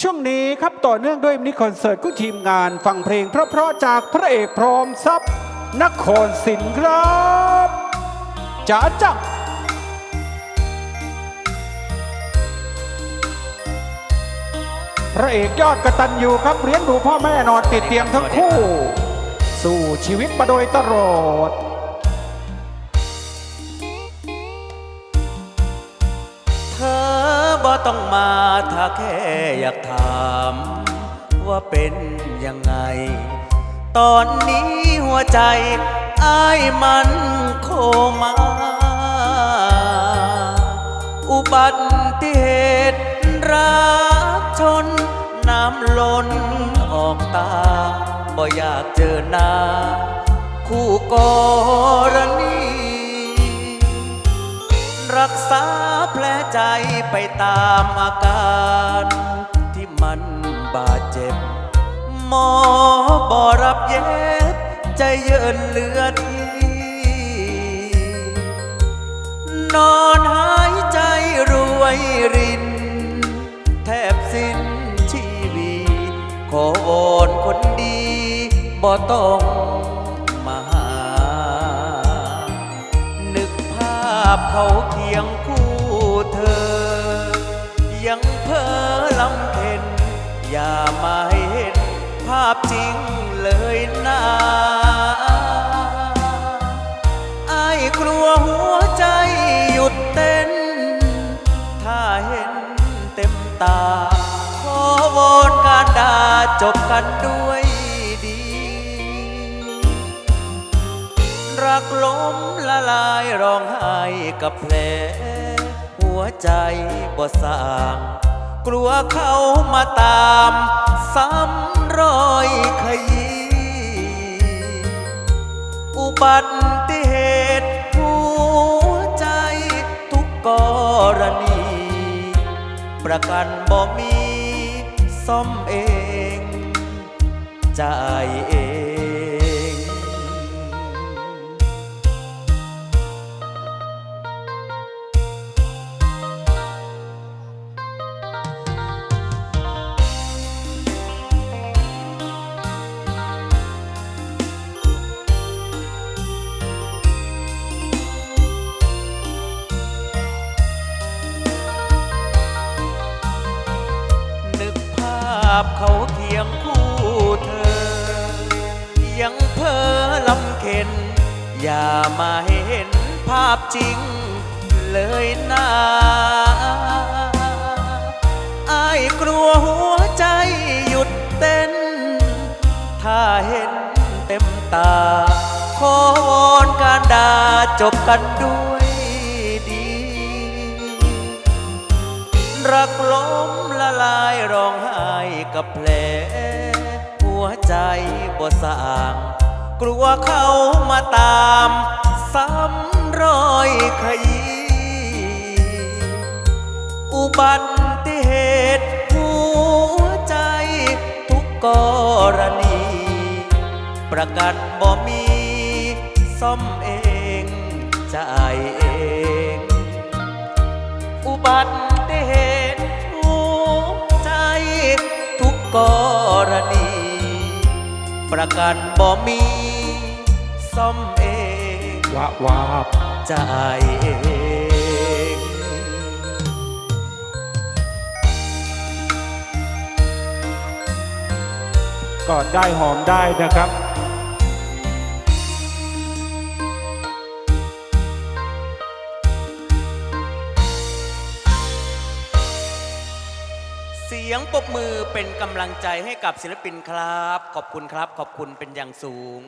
ช่วงนี้ครับต่อเนื่องด้วยมินิคอนเสิร์ตกู้ทีมงานฟังเพลงเพราะๆจากพระเอกพร้อมทรัพย์นครศิลป์ครับจ๋าจังพระเอกยอดกระตันยูครับเลี้ยงดูพ่อแม่นอนติดเตียงทั้งคู่ สู่ชีวิตมาโดยตลอด บ่ต้องมาถ้าแค่อยากถาม ว่าเป็นยังไง ตอนนี้หัวใจอ้ายมันโคมา อุบัติเหตุรักชน น้ำล้นออกตา บ่อยากเจอหน้า คู่กรณี รักษาแผลใจไปตามอาการ ที่มันบาดเจ็บ หมอบอรับเย็บ ใจเยินเลือที่นอนหายใจรวยริน แทบสิ้นชีวิตขอวอนคนดีบ่ต้องาพเขาเคียงคู่เธอ ยังเพ้อลำเค็นอย่ามาให้เห็น ภาพจริงเลยนะไอ้กลัวหัวใจหยุดเต้น ถ้าเห็นเต็มตา ขอวอนการด่าจบกันด้วย รักล้มละลายร้องไห้กับแผลหัวใจบ่สาง กลัวเขามาตาม ซ้ำรอยขยี้อุบัติเหตุหัวใจทุกกรณี ประกันบ่มีซ่อมเอง จ่ายเองาพเขาเคียงคู่เธอยังเพ้อลำเค็น อย่ามาเห็นภาพจริงเลยนะอายกลัวหัวใจหยุดเต้น ถ้าเห็นเต็มตา ขอวอนการด่าจบกันด้วย รักล้มละลายร้องไห้กับแผลหัวใจบ่สาง กลัวเขามาตามซ้ำรอยขยี้อุบัติเหตุหัวใจทุกกรณี ประกันบ่มีซ่อมเองจ่ายเอง อุบัติ กรณี ประกันบ่มีซ่อมเองวะวาบจ่ายเองกอดได้หอมได้นะครับ เสียงปรบมือเป็นกำลังใจให้กับศิลปินครับ ขอบคุณครับ ขอบคุณเป็นอย่างสูง